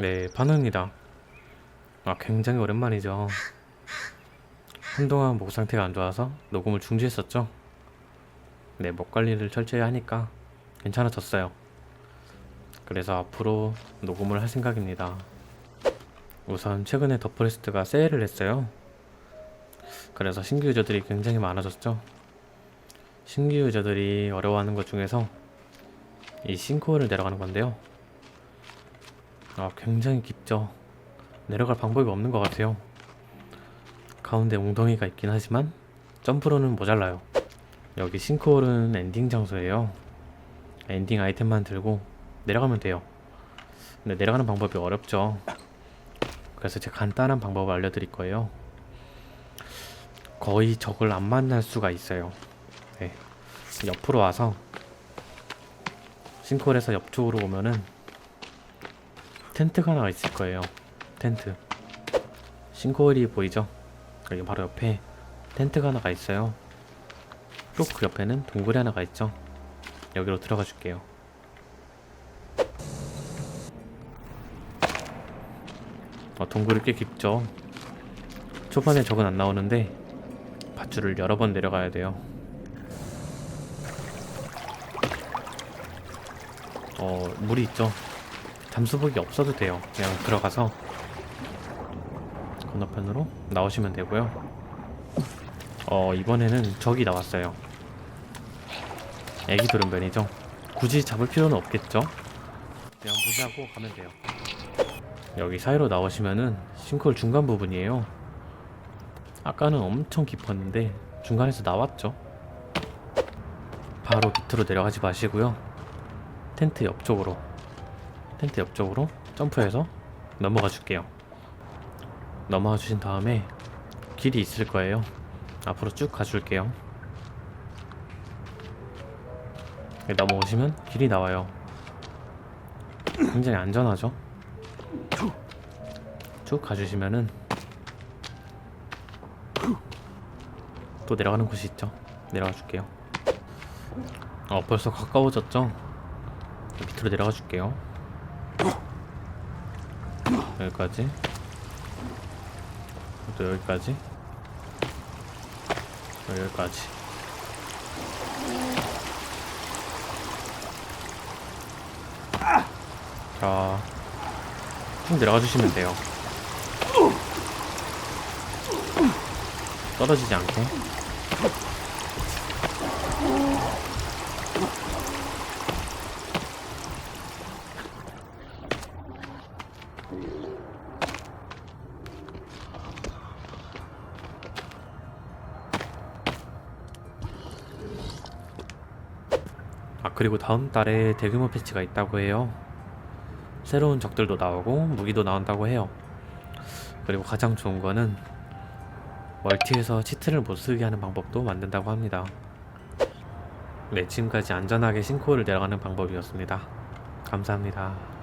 네, 반응입니다. 아, 굉장히 오랜만이죠. 한동안 목 상태가 안 좋아서 녹음을 중지했었죠. 네, 목 관리를 철저히 하니까 괜찮아졌어요. 그래서 앞으로 녹음을 할 생각입니다. 우선 최근에 더포레스트가 세일을 했어요. 그래서 신규 유저들이 굉장히 많아졌죠. 신규 유저들이 어려워하는 것 중에서 이 싱크홀을 내려가는 건데요. 아, 굉장히 깊죠. 내려갈 방법이 없는 것 같아요. 가운데 웅덩이가 있긴 하지만 점프로는 모자라요. 여기 싱크홀은 엔딩 장소예요. 엔딩 아이템만 들고 내려가면 돼요. 근데 내려가는 방법이 어렵죠. 그래서 제가 간단한 방법을 알려드릴 거예요. 거의 적을 안 만날 수가 있어요. 네. 옆으로 와서 싱크홀에서 옆쪽으로 오면은 텐트가 하나 있을 거예요. 텐트. 싱크홀이 보이죠? 여기 바로 옆에 텐트가 하나가 있어요. 또 그 옆에는 동굴이 하나가 있죠. 여기로 들어가 줄게요. 어, 동굴이 꽤 깊죠. 초반에 적은 안 나오는데 밧줄을 여러 번 내려가야 돼요. 어, 물이 있죠. 잠수복이 없어도 돼요. 그냥 들어가서 건너편으로 나오시면 되고요. 어, 이번에는 적이 나왔어요. 애기 도련변이죠. 굳이 잡을 필요는 없겠죠. 그냥 무시하고 가면 돼요. 여기 사이로 나오시면은 싱크홀 중간 부분이에요. 아까는 엄청 깊었는데 중간에서 나왔죠. 바로 밑으로 내려가지 마시고요. 텐트 옆쪽으로 텐트 옆쪽으로 점프해서 넘어가 줄게요. 넘어가 주신 다음에 길이 있을 거예요. 앞으로 쭉 가줄게요. 네, 넘어오시면 길이 나와요. 굉장히 안전하죠? 쭉 가주시면은 또 내려가는 곳이 있죠. 내려가 줄게요. 어, 벌써 가까워졌죠? 밑으로 내려가 줄게요. 여기까지. 또 여기까지. 또 여기까지. 자, 쭉 내려가 주시면 돼요. 떨어지지 않게. 아, 그리고 다음 달에 대규모 패치가 있다고 해요. 새로운 적들도 나오고 무기도 나온다고 해요. 그리고 가장 좋은 거는 멀티에서 치트를 못 쓰게 하는 방법도 만든다고 합니다. 네, 지금까지 안전하게 싱크홀을 내려가는 방법이었습니다. 감사합니다.